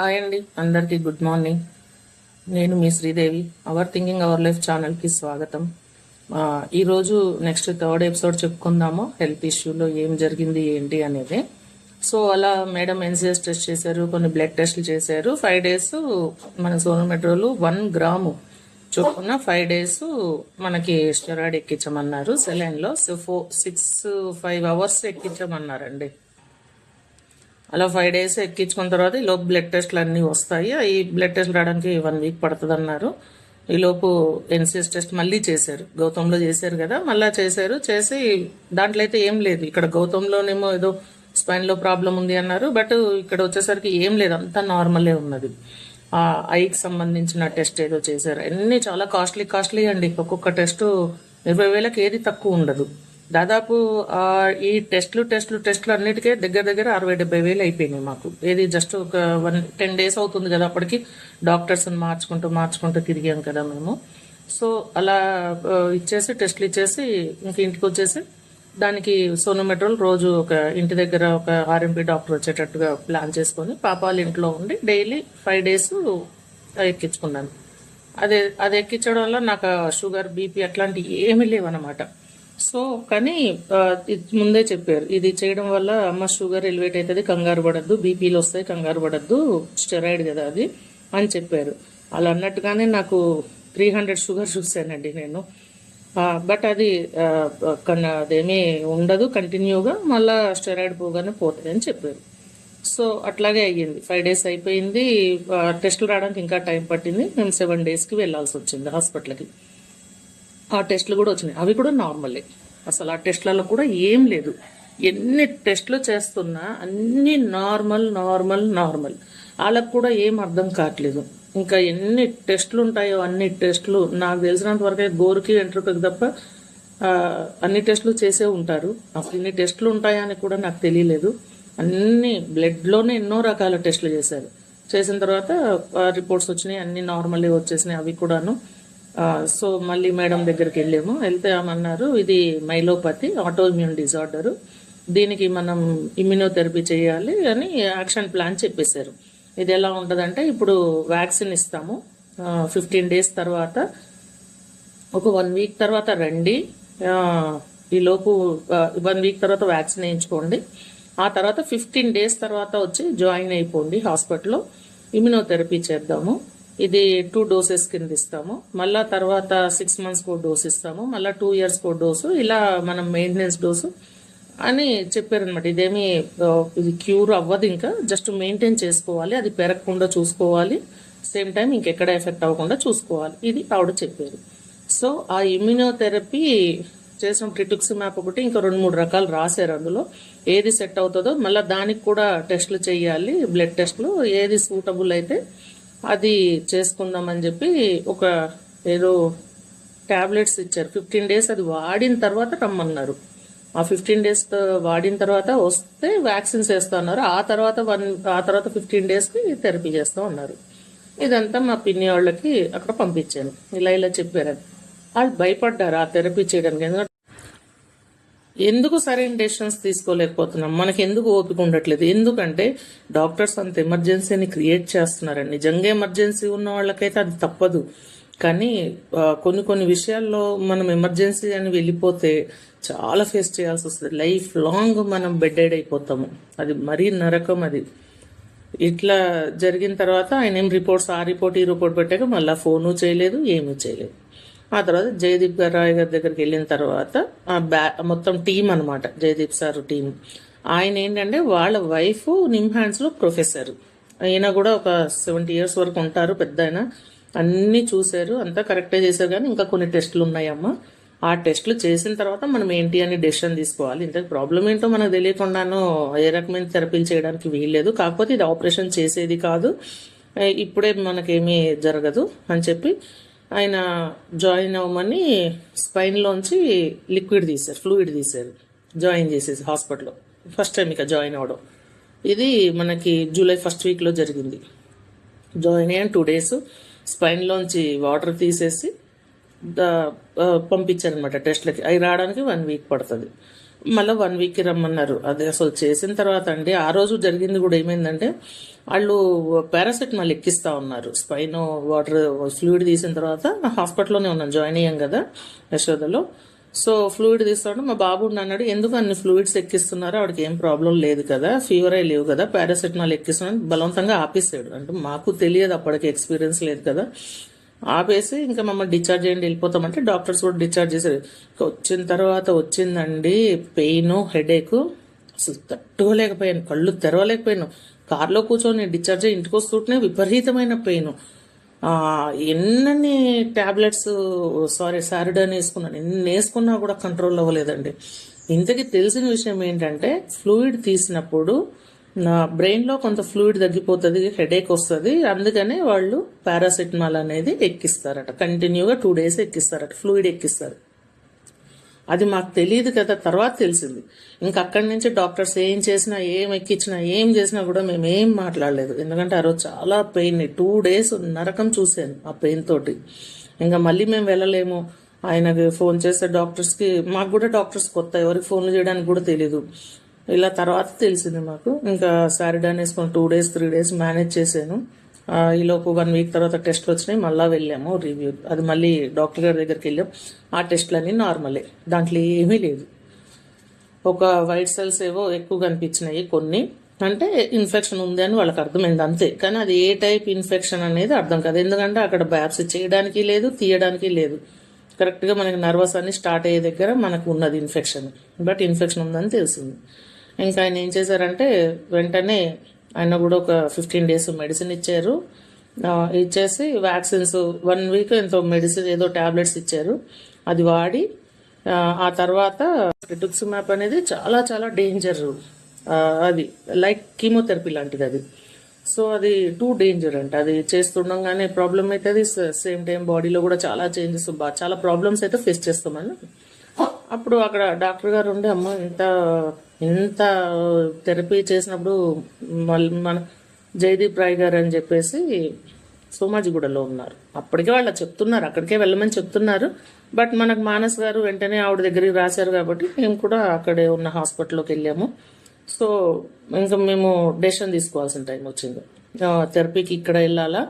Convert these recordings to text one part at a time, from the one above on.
Hi అండి అందరికీ good morning. నేను మీ Sridevi. Our thinking our life ఛానల్కి స్వాగతం. ఈరోజు నెక్స్ట్ థర్డ్ ఎపిసోడ్ చెప్పుకుందాము హెల్త్ ఇష్యూలో ఏం జరిగింది ఏంటి అనేది. సో అలా మేడం ఎన్సిఎస్ టెస్ట్ చేశారు కొన్ని బ్లడ్ టెస్ట్లు చేశారు. ఫైవ్ డేస్ మన సోనోమెట్రోలు వన్ గ్రాము చొప్పున ఫైవ్ డేస్ మనకి స్టెరాయిడ్ ఎక్కించమన్నారు. సెలైన్లో so four six five hours ఎక్కించమన్నారండి. అలా ఫైవ్ డేస్ ఎక్కించుకున్న తర్వాత ఈలోపు లోపు బ్లడ్ టెస్ట్లు అన్నీ వస్తాయి. ఈ బ్లడ్ టెస్ట్ రావడానికి వన్ వీక్ పడుతుంది అన్నారు ఈలోపు ఎన్సీఎస్ ఎన్సిఎస్ టెస్ట్ మళ్ళీ చేశారు. గౌతంలో చేశారు కదా మళ్ళీ చేశారు. చేసి దాంట్లో అయితే ఏం లేదు. ఇక్కడ గౌతంలోనేమో ఏదో స్పైన్లో ప్రాబ్లం ఉంది అన్నారు. బట్ ఇక్కడ వచ్చేసరికి ఏం లేదు. అంతా నార్మలే ఉన్నది. ఆ ఐకి సంబంధించిన టెస్ట్ ఏదో చేశారు. అన్ని చాలా కాస్ట్లీ కాస్ట్లీ అండి. ఒక్కొక్క టెస్ట్ ఇరవై వేలకు ఏది తక్కువ ఉండదు. దాదాపు ఈ టెస్ట్లు టెస్ట్లు టెస్ట్లు అన్నిటికే దగ్గర దగ్గర అరవై డెబ్బై వేలు అయిపోయినాయి మాకు. ఏది జస్ట్ ఒక వన్ టెన్ డేస్ అవుతుంది కదా అప్పటికి. డాక్టర్స్ మార్చుకుంటూ మార్చుకుంటూ తిరిగాం కదా మేము. సో అలా ఇచ్చేసి టెస్ట్లు ఇచ్చేసి ఇంక ఇంటికి వచ్చేసి దానికి సోనోమెట్రోల్ రోజు ఒక ఇంటి దగ్గర ఒక ఆర్ఎంపీ డాక్టర్ వచ్చేటట్టుగా ప్లాన్ చేసుకొని పాపాలు ఇంట్లో ఉండి డైలీ ఫైవ్ డేస్ ఎక్కించుకున్నాను. అదే అది ఎక్కించడం వల్ల నాకు షుగర్ బీపీ అట్లాంటివి ఏమీ లేవన్నమాట. సో కానీ ఇది ముందే చెప్పారు. ఇది చేయడం వల్ల అమ్మ షుగర్ ఎలివేట్ అవుతుంది కంగారు పడద్దు బీపీలు వస్తాయి కంగారు పడద్దు స్టెరాయిడ్ కదా అది అని చెప్పారు. అలా అన్నట్టుగానే నాకు త్రీ హండ్రెడ్ షుగర్ చూశానండి నేను. బట్ అది అదేమీ ఉండదు కంటిన్యూగా మళ్ళీ స్టెరాయిడ్ పోగానే పోతుంది అని చెప్పారు. సో అట్లాగే అయ్యింది. ఫైవ్ డేస్ అయిపోయింది టెస్టులు రావడానికి ఇంకా టైం పట్టింది మేము సెవెన్ డేస్కి వెళ్ళాల్సి వచ్చింది హాస్పిటల్కి. ఆ టెస్ట్లు కూడా వచ్చినాయి. అవి కూడా నార్మలే. అసలు ఆ టెస్ట్లలో కూడా ఏం లేదు. ఎన్ని టెస్ట్లు చేస్తున్నా అన్ని నార్మల్ నార్మల్ నార్మల్. వాళ్ళకు కూడా ఏం అర్థం కావట్లేదు. ఇంకా ఎన్ని టెస్ట్లు ఉంటాయో అన్ని టెస్ట్లు నాకు తెలిసినంత వరకే గోరుకి వెంట్రుకకి తప్ప అన్ని టెస్టులు చేసే ఉంటారు. అసలు ఇన్ని టెస్టులు ఉంటాయా అని కూడా నాకు తెలియలేదు. అన్ని బ్లడ్లోనే ఎన్నో రకాల టెస్టులు చేశారు. చేసిన తర్వాత రిపోర్ట్స్ వచ్చినాయి అన్ని నార్మల్గా వచ్చేసినాయి అవి కూడాను. సో మళ్ళీ మేడం దగ్గరికి వెళ్ళాము. వెళ్తే ఏమన్నారు ఇది మైలోపతి ఆటోఇమ్యూన్ డిజార్డరు దీనికి మనం ఇమ్యూనోథెరపీ చేయాలి అని యాక్షన్ ప్లాన్ చెప్పేశారు. ఇది ఎలా ఉంటుందంటే ఇప్పుడు వ్యాక్సిన్ ఇస్తాము. ఫిఫ్టీన్ డేస్ తర్వాత ఒక వన్ వీక్ తర్వాత రండి. ఈలోపు వన్ వీక్ తర్వాత వ్యాక్సిన్ వేయించుకోండి. ఆ తర్వాత ఫిఫ్టీన్ డేస్ తర్వాత వచ్చి జాయిన్ అయిపోండి హాస్పిటల్లో. ఇమ్యూనోథెరపీ చేద్దాము. ఇది టూ డోసెస్ కింద ఇస్తాము. మళ్ళా తర్వాత సిక్స్ మంత్స్ కో డోస్ ఇస్తాము. మళ్ళీ టూ ఇయర్స్ కో డోసు ఇలా మనం మెయింటెనెన్స్ డోసు అని చెప్పారనమాట ఇదేమి ఇది క్యూర్ అవ్వదు ఇంకా. జస్ట్ మెయింటైన్ చేసుకోవాలి. అది పెరగకుండా చూసుకోవాలి. సేమ్ టైం ఇంకెక్కడ ఎఫెక్ట్ అవ్వకుండా చూసుకోవాలి. ఇది ఆవిడ చెప్పారు సో ఆ ఇమ్యూనోథెరపీ చేసిన ట్రిటుక్స్ మ్యాప్ ఒకటి ఇంకా రెండు మూడు రకాలు రాశారు అందులో. ఏది సెట్ అవుతుందో మళ్ళీ దానికి కూడా టెస్ట్లు చేయాలి. బ్లడ్ టెస్ట్లు ఏది సూటబుల్ అయితే అది చేసుకుందామని చెప్పి ఒక ఏదో టాబ్లెట్స్ ఇచ్చారు. ఫిఫ్టీన్ డేస్ అది వాడిన తర్వాత రమ్మన్నారు. ఆ ఫిఫ్టీన్ డేస్ వాడిన తర్వాత వస్తే వ్యాక్సిన్స్ వేస్తా అన్నారు. ఆ తర్వాత వన్ ఆ తర్వాత ఫిఫ్టీన్ డేస్కి థెరపీ చేస్తూ ఉన్నారు ఇదంతా మా పిన్ని వాళ్ళకి అక్కడ పంపించాను. ఇలా ఇలా చెప్పారు వాళ్ళు భయపడ్డారు ఆ థెరపీ చేయడానికి. ఎందుకంటే ఎందుకు సరైన డెసిషన్స్ తీసుకోలేకపోతున్నాం? మనకి ఎందుకు ఓపిక ఉండట్లేదు? ఎందుకంటే డాక్టర్స్ అంత ఎమర్జెన్సీని క్రియేట్ చేస్తున్నారండి. నిజంగా ఎమర్జెన్సీ ఉన్న వాళ్ళకైతే అది తప్పదు. కానీ కొన్ని కొన్ని విషయాల్లో మనం ఎమర్జెన్సీ అని వెళ్ళిపోతే చాలా ఫేస్ చేయాల్సి వస్తుంది. లైఫ్ లాంగ్ మనం బెడ్డెడ్ అయిపోతాము. అది మరీ నరకం అది. ఇట్లా జరిగిన తర్వాత ఆయన ఏం రిపోర్ట్స్ ఆ రిపోర్ట్ ఈ రిపోర్ట్ పెట్టాక మళ్ళీ ఫోను చేయలేదు ఏమీ చేయలేదు. ఆ తర్వాత జయదీప్ గారు రాయ్ గారి దగ్గరికి వెళ్ళిన తర్వాత ఆ బ్యా మొత్తం టీం అనమాట జయదీప్ సార్ టీం. ఆయన ఏంటంటే వాళ్ళ వైఫ్ నిమ్ హ్యాండ్స్లో ప్రొఫెసర్. అయినా కూడా ఒక సెవెంటీ ఇయర్స్ వరకు ఉంటారు పెద్ద ఆయన. అన్నీ చూశారు అంతా కరెక్టే చేశారు కానీ ఇంకా కొన్ని టెస్టులు ఉన్నాయమ్మా. ఆ టెస్టులు చేసిన తర్వాత మనం ఏంటి అని డెసిషన్ తీసుకోవాలి. ఇంత ప్రాబ్లం ఏంటో మనకు తెలియకుండాను ఏ రకమైన థెరపీలు చేయడానికి వీల్లేదు. కాకపోతే ఇది ఆపరేషన్ చేసేది కాదు. ఇప్పుడే మనకేమీ జరగదు అని చెప్పి ఆయన జాయిన్ అవ్వమని స్పైన్లోంచి లిక్విడ్ తీశారు ఫ్లూయిడ్ తీశారు జాయిన్ చేసేసి హాస్పిటల్లో ఫస్ట్ టైం ఇక జాయిన్ అవ్వడం. ఇది మనకి జూలై ఫస్ట్ వీక్లో జరిగింది. జాయిన్ అయ్యాను టూ డేస్ స్పైన్లోంచి వాటర్ తీసేసి పంపించారనమాట టెస్ట్లకి అవి రావడానికి వన్ వీక్ పడుతుంది. మళ్ళీ వన్ వీక్కి రమ్మన్నారు. అది అసలు చేసిన తర్వాత అండి ఆ రోజు జరిగింది కూడా ఏమైందంటే వాళ్ళు పారాసెటమాల్ ఎక్కిస్తా ఉన్నారు. స్పైన్ వాటర్ ఫ్లూయిడ్ తీసిన తర్వాత హాస్పిటల్లోనే ఉన్నాను జాయిన్ అయ్యాం కదా యశోదలో. సో ఫ్లూయిడ్ తీస్తాడు మా బాబు అన్నాడు ఎందుకు అన్ని ఫ్లూయిడ్స్ ఎక్కిస్తున్నారు ఆవిడకి ఏం ప్రాబ్లం లేదు కదా ఫీవర్ అయి లేవు కదా పారాసెటమాల్ ఎక్కిస్తున్నాడు బలవంతంగా ఆపేసాడు. అంటే మాకు తెలియదు అప్పటికి ఎక్స్పీరియన్స్ లేదు కదా. ఆపేసి ఇంకా మమ్మల్ని డిశ్చార్జ్ చేయండి వెళ్ళిపోతామంటే డాక్టర్స్ కూడా డిశ్చార్జ్ చేశారు. ఇంకా వచ్చిన తర్వాత వచ్చిందండి పెయిన్ హెడేక్. అసలు తట్టుకోలేకపోయాను కళ్ళు తెరవలేకపోయాను. కార్లో కూర్చొని డిశ్చార్జ్ అయ్యి ఇంటికి వస్తుంటేనే విపరీతమైన పెయిన్. ఎన్నని టాబ్లెట్స్ సారీ సారిడాన్ వేసుకున్నాను. ఎన్ని వేసుకున్నా కూడా కంట్రోల్ అవ్వలేదండి. ఇంతకీ తెలిసిన విషయం ఏంటంటే ఫ్లూయిడ్ తీసినప్పుడు నా బ్రెయిన్లో కొంత ఫ్లూయిడ్ తగ్గిపోతుంది హెడేక్ వస్తుంది. అందుకనే వాళ్ళు పారాసిటమాల్ అనేది ఎక్కిస్తారట. కంటిన్యూగా టూ డేస్ ఎక్కిస్తారట. ఫ్లూయిడ్ ఎక్కిస్తారు. అది మాకు తెలియదు కదా తర్వాత తెలిసింది. ఇంకా అక్కడి నుంచి డాక్టర్స్ ఏం చేసినా ఏం ఎక్కించినా ఏం చేసినా కూడా మేము ఏం మాట్లాడలేదు. ఎందుకంటే ఆ రోజు చాలా పెయిన్. టూ డేస్ నరకం చూశాను ఆ పెయిన్ తోటి. ఇంకా మళ్ళీ మేము వెళ్ళలేము. ఆయనకి ఫోన్ చేస్తే డాక్టర్స్కి మాకు కూడా డాక్టర్స్ కొత్త ఎవరికి ఫోన్లు చేయడానికి కూడా తెలియదు ఇలా తర్వాత తెలిసింది మాకు. ఇంకా సారిడాన్ వేసుకొని two days three days manage చేశాను. ఈలోపు వన్ వీక్ తర్వాత టెస్ట్లు వచ్చినాయి. మళ్ళీ వెళ్ళాము రివ్యూ అది మళ్ళీ డాక్టర్ గారి దగ్గరికి వెళ్ళాం. ఆ టెస్ట్లన్నీ నార్మలే దాంట్లో ఏమీ లేదు. ఒక వైట్ సెల్స్ ఏవో ఎక్కువ కనిపించినాయి కొన్ని. అంటే ఇన్ఫెక్షన్ ఉంది అని వాళ్ళకి అర్థమైంది అంతే. కానీ అది ఏ టైప్ ఇన్ఫెక్షన్ అనేది అర్థం కాదు. ఎందుకంటే అక్కడ బ్యాప్సీ చేయడానికి లేదు తీయడానికి లేదు. కరెక్ట్గా మనకి నర్వస్ అన్ని స్టార్ట్ అయ్యే దగ్గర మనకు ఉన్నది ఇన్ఫెక్షన్ బట్ ఇన్ఫెక్షన్ ఉందని తెలిసింది. ఇంకా ఆయన ఏం చేశారంటే వెంటనే ఆయన కూడా ఒక ఫిఫ్టీన్ డేస్ మెడిసిన్ ఇచ్చారు. ఇచ్చేసి వ్యాక్సిన్స్ వన్ వీక్ ఎంతో మెడిసిన్ ఏదో టాబ్లెట్స్ ఇచ్చారు. అది వాడి ఆ, తర్వాత తర్వాత రిటుక్సిమాప్ అనేది చాలా చాలా డేంజర్ అది లైక్ కీమోథెరపీ లాంటిది అది. సో అది టూ డేంజర్ అంట. అది చేస్తుండగానే ప్రాబ్లం అవుతుంది సేమ్ టైం బాడీలో కూడా చాలా చేంజెస్ చాలా ప్రాబ్లమ్స్ అయితే ఫేస్ చేస్తామని అప్పుడు అక్కడ డాక్టర్ గారు ఉండే అమ్మ ఇంత ఇంత థెరపీ చేసినప్పుడు మళ్ళీ మన జయదీప్ రాయ్ గారు అని చెప్పేసి సోమాజిగూడలో ఉన్నారు. అప్పటికే వాళ్ళు చెప్తున్నారు అక్కడికే వెళ్ళమని చెప్తున్నారు. బట్ మనకు మానస్ గారు వెంటనే ఆవిడ దగ్గరికి రాశారు కాబట్టి మేము కూడా అక్కడే ఉన్న హాస్పిటల్లోకి వెళ్ళాము. సో ఇంకా మేము డెసిషన్ తీసుకోవాల్సిన టైం వచ్చింది. థెరపీకి ఇక్కడ వెళ్ళాలా?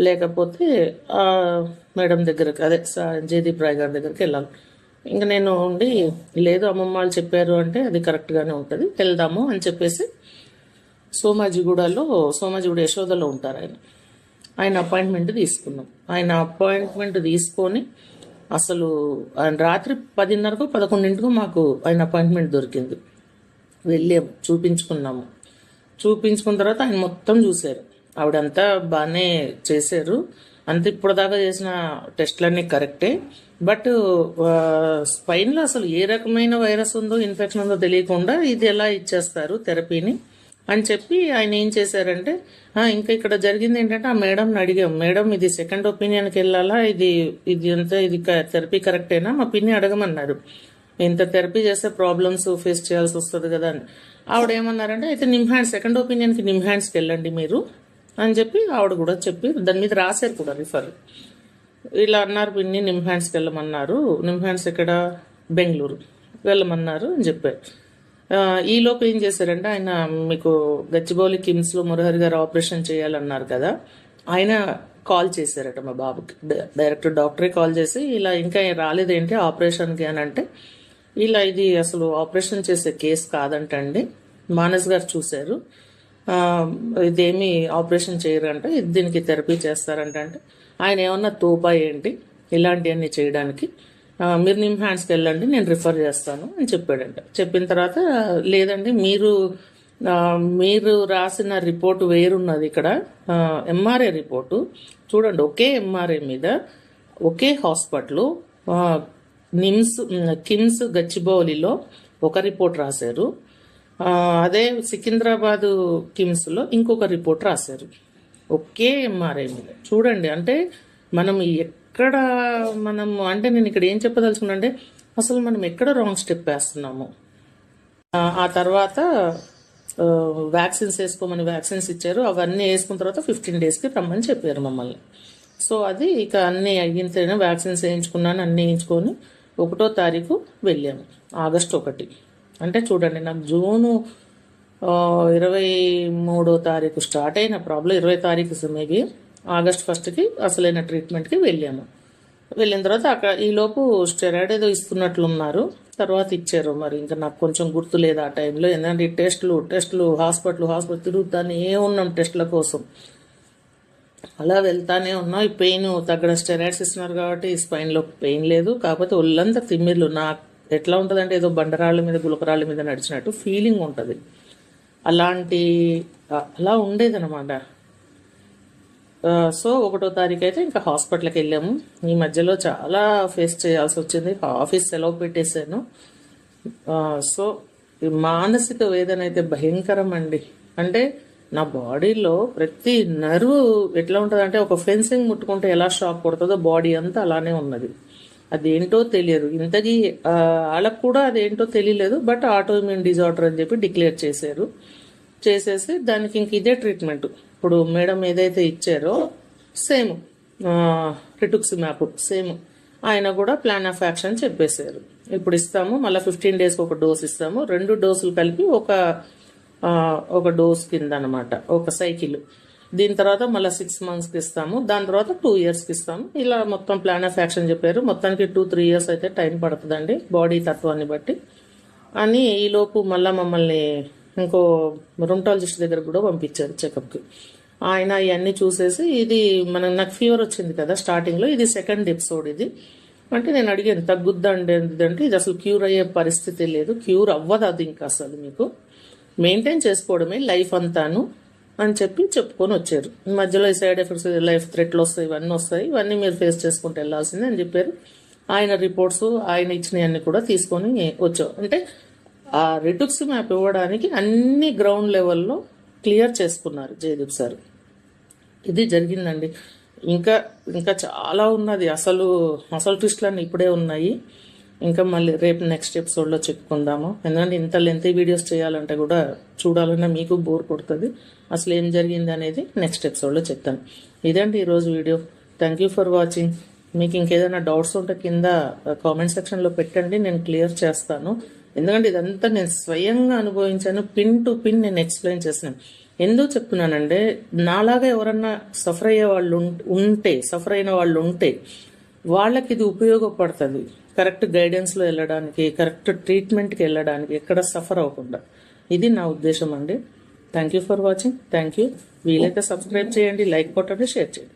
లేకపోతే మేడం దగ్గరకు అదే జయదీప్ రాయ్ గారి దగ్గరికి వెళ్ళాలి? ఇంకా నేను ఉండి లేదు అమ్మమ్మ వాళ్ళు చెప్పారు అంటే అది కరెక్ట్గానే ఉంటుంది వెళ్దాము అని చెప్పేసి సోమాజిగూడలో సోమాజిగూడ యశోదలో ఉంటారు ఆయన. ఆయన అపాయింట్మెంట్ తీసుకున్నాం. ఆయన అపాయింట్మెంట్ తీసుకొని అసలు ఆయన రాత్రి పదిన్నరకు పదకొండింటికో మాకు ఆయన అపాయింట్మెంట్ దొరికింది. వెళ్ళాము చూపించుకున్నాము. చూపించుకున్న తర్వాత ఆయన మొత్తం చూశారు. ఆవిడంతా బాగానే చేశారు. ఇప్పుడు దాకా చేసిన టెస్ట్లన్నీ కరెక్టే. బట్ స్పైన్లో అసలు ఏ రకమైన వైరస్ ఉందో ఇన్ఫెక్షన్ ఉందో తెలియకుండా ఇది ఎలా ఇచ్చేస్తారు థెరపీని అని చెప్పి ఆయన ఏం చేశారంటే ఇంకా ఇక్కడ జరిగింది ఏంటంటే ఆ మేడంని అడిగాం. మేడం ఇది సెకండ్ ఒపీనియన్కి వెళ్ళాలా? ఇది ఇది అంతా ఇది థెరపీ కరెక్టేనా? మా పిన్ని అడగమన్నారు. ఇంత థెరపీ చేస్తే ప్రాబ్లమ్స్ ఫేస్ చేయాల్సి వస్తుంది కదా అని. ఆవిడ ఏమన్నారంటే అయితే నిమ్ హ్యాండ్స్ సెకండ్ ఒపీనియన్కి నిమ్ హ్యాండ్స్కి వెళ్ళండి మీరు అని చెప్పి ఆవిడ కూడా చెప్పి దాని మీద రాశారు కూడా రిఫర్. ఇలా అన్నారు పిన్ని నిమ్ హ్యాండ్స్కి వెళ్ళమన్నారు. నిమ్ హ్యాండ్స్ ఎక్కడ? బెంగళూరు. వెళ్ళమన్నారు అని చెప్పారు. ఈలోపు ఏం చేశారంటే ఆయన మీకు గచ్చిబౌలి కిమ్స్లో మురహరి గారు ఆపరేషన్ చేయాలన్నారు కదా ఆయన కాల్ చేశారట మా బాబుకి. డ- డైరెక్ట్ డాక్టరే కాల్ చేసి ఇలా ఇంకా రాలేదేంటి ఆపరేషన్కి? అని అంటే ఇలా ఇది అసలు ఆపరేషన్ చేసే కేసు కాదంటండి. మానస్ గారు చూశారు. ఇదేమి ఆపరేషన్ చేయరంట. దీనికి థెరపీ చేస్తారంట. అంటే ఆయన ఏమన్నా తోపా ఏంటి? ఇలాంటివన్నీ చేయడానికి. మీరు నిమ్ హ్యాండ్స్కి వెళ్ళండి నేను రిఫర్ చేస్తాను అని చెప్పాడంట. చెప్పిన తర్వాత లేదండి మీరు మీరు రాసిన రిపోర్టు వేరున్నది ఇక్కడ. MRA report. చూడండి ఒకే ఎంఆర్ఏ మీద ఒకే హాస్పిటల్ నిమ్స్ కిమ్స్ గచ్చిబౌలిలో ఒక రిపోర్ట్ రాశారు. అదే సికింద్రాబాదు కిమ్స్లో ఇంకొక రిపోర్ట్ రాశారు. ఒకే ఎంఆర్ఐ మీద. చూడండి అంటే మనం ఎక్కడ మనం అంటే నేను ఇక్కడ ఏం చెప్పదలుచుకున్నా అంటే అసలు మనం ఎక్కడ రాంగ్ స్టెప్ వేస్తున్నాము? ఆ, తర్వాత వ్యాక్సిన్స్ వేసుకోమని వ్యాక్సిన్స్ ఇచ్చారు అవన్నీ వేసుకున్న తర్వాత ఫిఫ్టీన్ డేస్కి రమ్మని చెప్పారు మమ్మల్ని. సో అది ఇక అన్నీ అయిన వ్యాక్సిన్స్ వేయించుకున్నాను అన్నీ వేయించుకొని ఒకటో తారీఖు వెళ్ళాము ఆగస్ట్ ఒకటి. అంటే చూడండి నాకు జూను ఇరవై మూడో తారీఖు స్టార్ట్ అయిన ప్రాబ్లం ఇరవై తారీఖు మేబీ ఆగస్ట్ ఫస్ట్కి అసలైన ట్రీట్మెంట్కి వెళ్ళాము. వెళ్ళిన తర్వాత అక్కడ ఈలోపు స్టెరాయిడ్ ఏదో ఇస్తున్నట్లున్నారు తర్వాత ఇచ్చారు మరి ఇంకా నాకు కొంచెం గుర్తు లేదు ఆ టైంలో ఎందుకంటే ఈ టెస్టులు టెస్టులు హాస్పిటల్ హాస్పిటల్ తిరుగుతానే ఉన్నాం టెస్టుల కోసం. అలా వెళ్తానే ఉన్నాం. ఈ పెయిన్ తగ్గడం స్టెరాయిడ్స్ ఇస్తున్నారు కాబట్టి స్పైన్లో పెయిన్ లేదు. కాకపోతే ఒళ్ళంతా తిమ్మిర్లు నాకు ఎట్లా ఉంటుందంటే ఏదో బండరాళ్ళ మీద గులకరాళ్ళ మీద నడిచినట్టు ఫీలింగ్ ఉంటుంది. అలాంటి అలా ఉండేదనమాట సో ఒకటో తారీఖు అయితే ఇంకా హాస్పిటల్కి వెళ్ళాము. ఈ మధ్యలో చాలా ఫేస్ చేయాల్సి వచ్చింది. ఆఫీస్ సెలవు పెట్టేశాను. సో ఈ మానసిక వేదన అయితే భయంకరం అండి. అంటే నా బాడీలో ప్రతి నర్వ్ ఎట్లా ఉంటుంది అంటే ఒక ఫెన్సింగ్ ముట్టుకుంటే ఎలా షాక్ కొడుతుందో బాడీ అంతా అలానే ఉన్నది. అదేంటో తెలియదు. ఇంతకీ వాళ్ళకు కూడా అదేంటో తెలియలేదు బట్ ఆటోఇమ్యూన్ డిజార్డర్ అని చెప్పి డిక్లేర్ చేశారు. చేసేసి దానికి ఇంక ఇదే ట్రీట్మెంట్. ఇప్పుడు మేడం ఏదైతే ఇచ్చారో సేమ్ రిటుక్సిమాప్ సేమ్. ఆయన కూడా ప్లాన్ ఆఫ్ యాక్షన్ చెప్పేశారు. ఇప్పుడు ఇస్తాము మళ్ళీ ఫిఫ్టీన్ డేస్కి ఒక డోస్ ఇస్తాము. రెండు డోసులు కలిపి ఒక ఒక డోస్ కింద అనమాట ఒక సైకిల్ దీని తర్వాత మళ్ళీ సిక్స్ మంత్స్కి ఇస్తాము. దాని తర్వాత టూ ఇయర్స్కి ఇస్తాము. ఇలా మొత్తం ప్లాన్ ఆఫ్ యాక్షన్ చెప్పారు. మొత్తానికి టూ త్రీ ఇయర్స్ అయితే టైం పడుతుందండి బాడీ తత్వాన్ని బట్టి. అని ఈలోపు మళ్ళీ మమ్మల్ని ఇంకో రుమటాలజిస్ట్ దగ్గర కూడా పంపించారు చెకప్కి ఆయన ఇవన్నీ చూసేసి ఇది మన నాకు ఫీవర్ వచ్చింది కదా స్టార్టింగ్లో ఇది సెకండ్ ఎపిసోడ్ ఇది. అంటే నేను అడిగాను తగ్గుద్దండి అంటే ఇది అసలు క్యూర్ అయ్యే పరిస్థితి లేదు. క్యూర్ అవ్వదు అది ఇంకా అసలు మీకు. మెయింటైన్ చేసుకోవడమే లైఫ్ అంతాను. అని చెప్పి చెప్పుకొని వచ్చారు. ఈ మధ్యలో ఈ సైడ్ ఎఫెక్ట్స్ లైఫ్ థ్రెట్లు వస్తాయి ఇవన్నీ వస్తాయి. ఇవన్నీ మీరు ఫేస్ చేసుకుంటూ వెళ్ళాల్సిందే అని చెప్పారు. ఆయన రిపోర్ట్స్ ఆయన ఇచ్చినవన్నీ కూడా తీసుకొని వచ్చాం అంటే ఆ రిటుక్స్ మ్యాప్ ఇవ్వడానికి అన్ని గ్రౌండ్ లెవెల్లో క్లియర్ చేసుకున్నారు జయదీప్ సార్. ఇది జరిగిందండి. ఇంకా ఇంకా చాలా ఉన్నది. అసలు అసలు ట్విస్ట్లన్నీ ఇప్పుడే ఉన్నాయి. ఇంకా మళ్ళీ రేపు నెక్స్ట్ ఎపిసోడ్లో చెప్పుకుందాము. ఎందుకంటే ఇంత లెంత్ వీడియోస్ చేయాలంటే కూడా చూడాలన్నా మీకు బోర్ కొడుతుంది. అసలు ఏం జరిగింది అనేది నెక్స్ట్ ఎపిసోడ్లో చెప్తాను. ఇదండి ఈరోజు video thank you for watching మీకు ఇంకేదైనా డౌట్స్ ఉంటే కింద కామెంట్ సెక్షన్లో పెట్టండి. నేను క్లియర్ చేస్తాను. ఎందుకంటే ఇదంతా నేను స్వయంగా అనుభవించాను. పిన్ టు పిన్ నేను ఎక్స్ప్లెయిన్ చేశాను ఎందుకు చెప్తున్నానంటే నాలాగా ఎవరన్నా సఫర్ అయ్యే వాళ్ళు ఉం- ఉంటే సఫర్ అయిన వాళ్ళు ఉంటే వాళ్ళకి ఇది ఉపయోగపడుతుంది. కరెక్ట్ గైడెన్స్లో వెళ్ళడానికి కరెక్ట్ ట్రీట్మెంట్కి వెళ్ళడానికి ఎక్కడ సఫర్ అవ్వకుండా. ఇది నా ఉద్దేశం అండి. Thank you for watching thank you వీలైతే సబ్స్క్రైబ్ చేయండి లైక్ కొట్టండి షేర్ చేయండి.